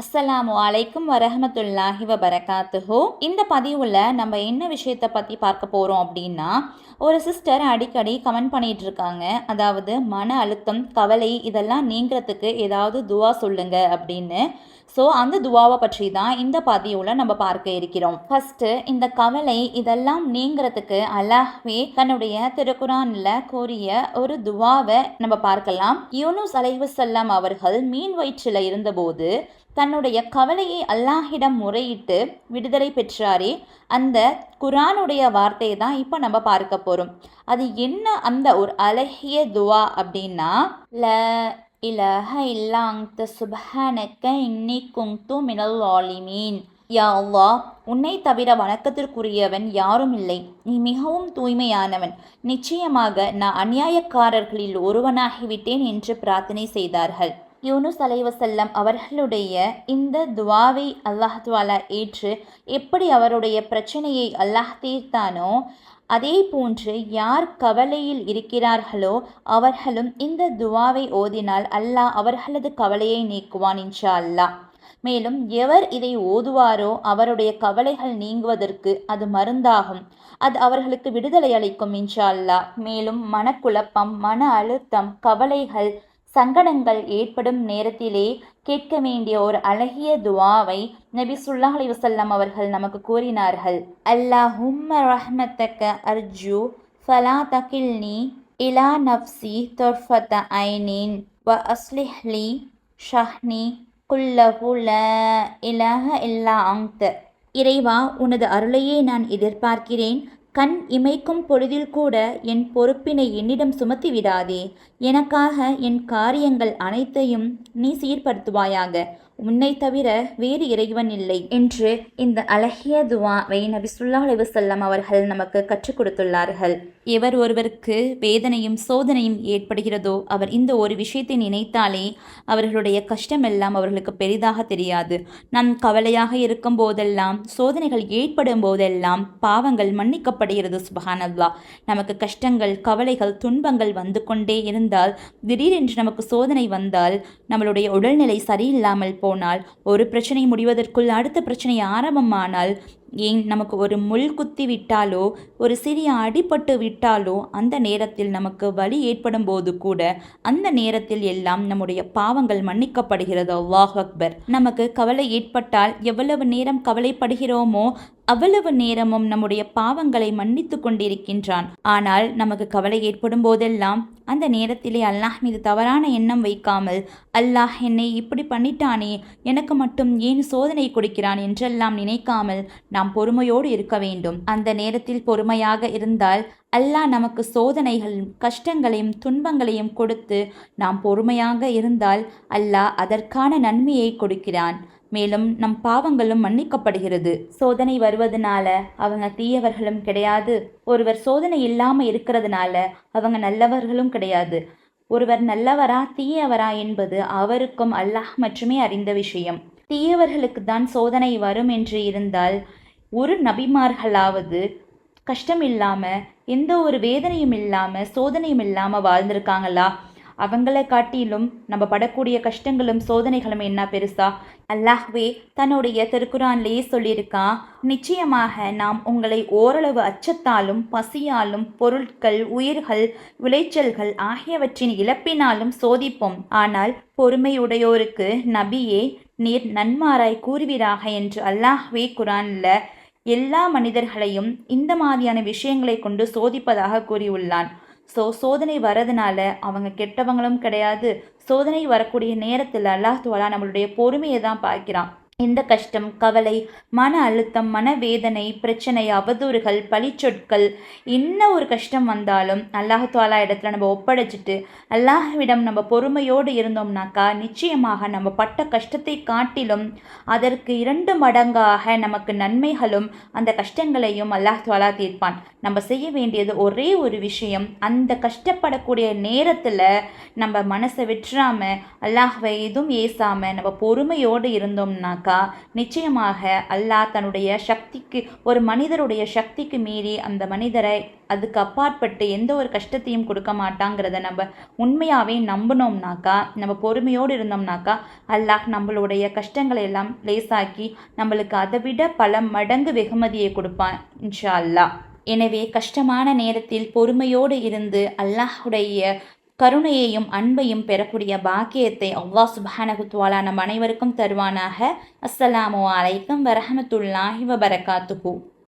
அஸ்ஸலாமு அலைக்கும் வரஹமத்துல்லாஹி வபரகாத்துஹு. இந்த பதிவில் நம்ம என்ன விஷயத்தை பற்றி பார்க்க போகிறோம் அப்படின்னா ஒரு சிஸ்டர் அடிக்கடி கமெண்ட் பண்ணிட்டு இருக்காங்க. அதாவது மன அழுத்தம் கவலை இதெல்லாம் நீங்கிறதுக்கு ஏதாவது துவா சொல்லுங்க அப்படின்னு. ஸோ அந்த துவாவை பற்றி தான் இந்த பதிவில் நம்ம பார்க்க இருக்கிறோம். ஃபர்ஸ்ட் இந்த கவலை இதெல்லாம் நீங்கிறதுக்கு அல்லாஹ்வே தன்னுடைய திருக்குறான்ல கூறிய ஒரு துவாவை நம்ம பார்க்கலாம். யூனுஸ் அலைவசல்லாம் அவர்கள் மீன் வயிற்றில் இருந்தபோது தன்னுடைய கவலையை அல்லாஹிடம் முறையிட்டு விடுதலை பெற்றாரே. அந்த குரானுடைய வார்த்தையை தான் இப்போ நம்ம பார்க்க போகிறோம் அது என்ன அந்த ஒரு அழகிய துவா அப்படின்னா ல இலஹ இல்லா அங்த சுபஹானக்க இன்னி குங்து மினல் ஆலிமீன் யா அல்லாஹ் உன்னை தவிர வணக்கத்திற்குரியவன் யாரும் இல்லை. நீ மிகவும் தூய்மையானவன். நிச்சயமாக நான் அநியாயக்காரர்களில் ஒருவனாகிவிட்டேன் என்று பிரார்த்தனை செய்தார்கள். யூனுஸ் அலைவசல்லம் அவர்களுடைய இந்த துவாவை அல்லாஹ் துவாலா ஏற்று எப்படி அவருடைய பிரச்சனையை அல்லாஹ் தீர்த்தானோ அதே போன்று யார் கவலையில் இருக்கிறார்களோ அவர்களும் இந்த துவாவை ஓதினால் அல்லாஹ் அவர்களது கவலையை நீக்குவான் இன்ஷா அல்லாஹ் மேலும் எவர் இதை ஓதுவாரோ அவருடைய கவலைகள் நீங்குவதற்கு அது மருந்தாகும். அது அவர்களுக்கு விடுதலை அளிக்கும் இன்ஷா அல்லாஹ் மேலும் மனக்குழப்பம் மன அழுத்தம் கவலைகள் சங்கடங்கள் ஏற்படும் நேரத்திலே கேட்க வேண்டிய ஒரு அழகிய துவாவை நபி சுல்லா அலி அவர்கள் நமக்கு கூறினார்கள். அல்லாஹும்ம ரஹ்மத்தக்க அர்ஜு ஃபலா தகில்னி இலா நப்சி தொர்ஃபத்த ஐனின் வ அஸ்லிஹ்லி ஷஹ்னி குல்லஹு ல இலஹ இல்லா அங்த இறைவா உனது அருளையே நான் எதிர்பார்க்கிறேன். கண் இமைக்கும் பொழுதில் கூட என் பொறுப்பினை என்னிடம் சுமத்தி விடாதே எனக்காக என் காரியங்கள் அனைத்தையும் நீ சீர்படுத்துவாயாக. உன்னை தவிர வேறு இறைவன் இல்லை என்று இந்த அழகிய துவாவை நபி சுல்லா அலிவசல்லம் அவர்கள் நமக்கு கற்றுக் கொடுத்துள்ளார்கள். எவர் ஒருவருக்கு வேதனையும் சோதனையும் ஏற்படுகிறதோ அவர் இந்த ஒரு விஷயத்தை நினைத்தாலே அவர்களுடைய கஷ்டமெல்லாம் அவர்களுக்கு பெரிதாக தெரியாது. நம் கவலையாக இருக்கும் போதெல்லாம் சோதனைகள் ஏற்படும் போதெல்லாம் பாவங்கள் மன்னிக்கப்படுகிறது சுபஹானல்லா நமக்கு கஷ்டங்கள் கவலைகள் துன்பங்கள் வந்து கொண்டே இருந்தால் திடீரென்று நமக்கு சோதனை வந்தால் நம்மளுடைய உடல்நிலை சரியில்லாமல் போ போனால் ஒரு பிரச்சனை முடிவதற்குள் அடுத்த பிரச்சனை ஆரம்பமானால் ஏன் நமக்கு ஒரு முள் குத்தி விட்டாலோ ஒரு சிறிய அடிபட்டு விட்டாலோ அந்த நேரத்தில் நமக்கு வலி ஏற்படும் போது கூட அந்த நேரத்தில் எல்லாம் நம்முடைய பாவங்கள் மன்னிக்கப்படுகிறது. அல்லாஹ் அக்பர். நமக்கு கவலை ஏற்பட்டால் எவ்வளவு நேரம் கவலைப்படுகிறோமோ அவ்வளவு நேரமும் நம்முடைய பாவங்களை மன்னித்து கொண்டிருக்கின்றான். ஆனால் நமக்கு கவலை ஏற்படும் போதெல்லாம் அந்த நேரத்திலே அல்லாஹ் மீது தவறான எண்ணம் வைக்காமல் அல்லாஹ் என்னை இப்படி பண்ணிட்டானே எனக்கு மட்டும் ஏன் சோதனை கொடுக்கிறான்? என்றெல்லாம் நினைக்காமல் நாம் பொறுமையோடு இருக்க வேண்டும். அந்த நேரத்தில் பொறுமையாக இருந்தால் அல்லாஹ் நமக்கு சோதனைகள் கஷ்டங்களையும் துன்பங்களையும் கொடுத்து நாம் பொறுமையாக இருந்தால் அல்லாஹ் அதற்கான நன்மையை கொடுக்கிறான். மேலும் நம் பாவங்களும் மன்னிக்கப்படுகிறது. சோதனை வருவதனால அவங்க தீயவர்களும் கிடையாது. ஒருவர் சோதனை இல்லாமல் இருக்கிறதுனால அவங்க நல்லவர்களும் கிடையாது. ஒருவர் நல்லவரா தீயவரா என்பது அவருக்கும் அல்லாஹ் மட்டுமே அறிந்த விஷயம். தீயவர்களுக்கு தான் சோதனை வரும் என்று இருந்தால் ஒரு நபிமார்களாவது கஷ்டம் இல்லாமல் எந்த ஒரு வேதனையும் இல்லாமல் சோதனையும் இல்லாமல் வாழ்ந்திருக்காங்களா? அவங்கள காட்டிலும் நம்ம படக்கூடிய கஷ்டங்களும் சோதனைகளும் என்ன பெருசா? அல்லாஹ்வே தன்னுடைய திருக்குறான்லேயே சொல்லியிருக்கான் நிச்சயமாக நாம் உங்களை ஓரளவு அச்சத்தாலும் பசியாலும் பொருட்கள் உயிர்கள் விளைச்சல்கள் ஆகியவற்றின் இழப்பினாலும் சோதிப்போம். ஆனால் பொறுமையுடையோருக்கு நபியே நீர் நன்மாராய் கூறுவீராக என்று அல்லாஹ்வே குரான்ல எல்லா மனிதர்களையும் இந்த மாதிரியான விஷயங்களை கொண்டு சோதிப்பதாக கூறியுள்ளான். ஸோ சோதனை வரதுனால அவங்க கெட்டவங்களும் கிடையாது. சோதனை வரக்கூடிய நேரத்தில் அல்லாஹ் துவலா நம்மளுடைய பொறுமையை தான் பார்க்கிறான் இந்த கஷ்டம் கவலை மன அழுத்தம் மனவேதனை பிரச்சனை அவதூறுகள் பழிச்சொற்கள் என்ன ஒரு கஷ்டம் வந்தாலும் அல்லாஹ்துவாலா இடத்துல நம்ம ஒப்படைச்சிட்டு அல்லாஹ்விடம் நம்ம பொறுமையோடு இருந்தோம்னாக்கா நிச்சயமாக நம்ம பட்ட கஷ்டத்தை காட்டிலும் அதற்கு இரண்டு மடங்காக நமக்கு நன்மைகளும் அந்த கஷ்டங்களையும் அல்லாஹ் தீர்ப்பான். நம்ம செய்ய வேண்டியது ஒரே ஒரு விஷயம் அந்த கஷ்டப்படக்கூடிய நேரத்தில் நம்ம மனசை விட்டுறாமல் அல்லாஹ்வை எதுவும் ஏசாமல் நம்ம பொறுமையோடு இருந்தோம்னாக்கா இருந்தோம்னாக்கா நிச்சயமாக அல்லாஹ் தன்னுடைய சக்திக்கு ஒரு மனிதருடைய சக்திக்கு மீறி அந்த மனிதரை அதுக்கு அப்பாற்பட்டு எந்த ஒரு கஷ்டத்தையும் கொடுக்க மாட்டாங்கிறத நம்ம உண்மையாகவே நம்பினோம்னாக்கா நம்ம பொறுமையோடு இருந்தோம்னாக்கா அல்லாஹ் நம்மளுடைய கஷ்டங்களை எல்லாம் லேசாக்கி நம்மளுக்கு அதை விட பல மடங்கு வெகுமதியை கொடுப்பான் இன்ஷா அல்லாஹ். எனவே கஷ்டமான நேரத்தில் பொறுமையோடு இருந்து அல்லாஹுடைய கருணையையும் அன்பையும் பெறக்கூடிய பாக்கியத்தை அவ்வா சுபானகுத்வாலா நம் அனைவருக்கும் தருவானாக. அஸ்ஸலாமு அலைக்கும் வரஹமத்துல்லாஹி வபரகாத்துஹு.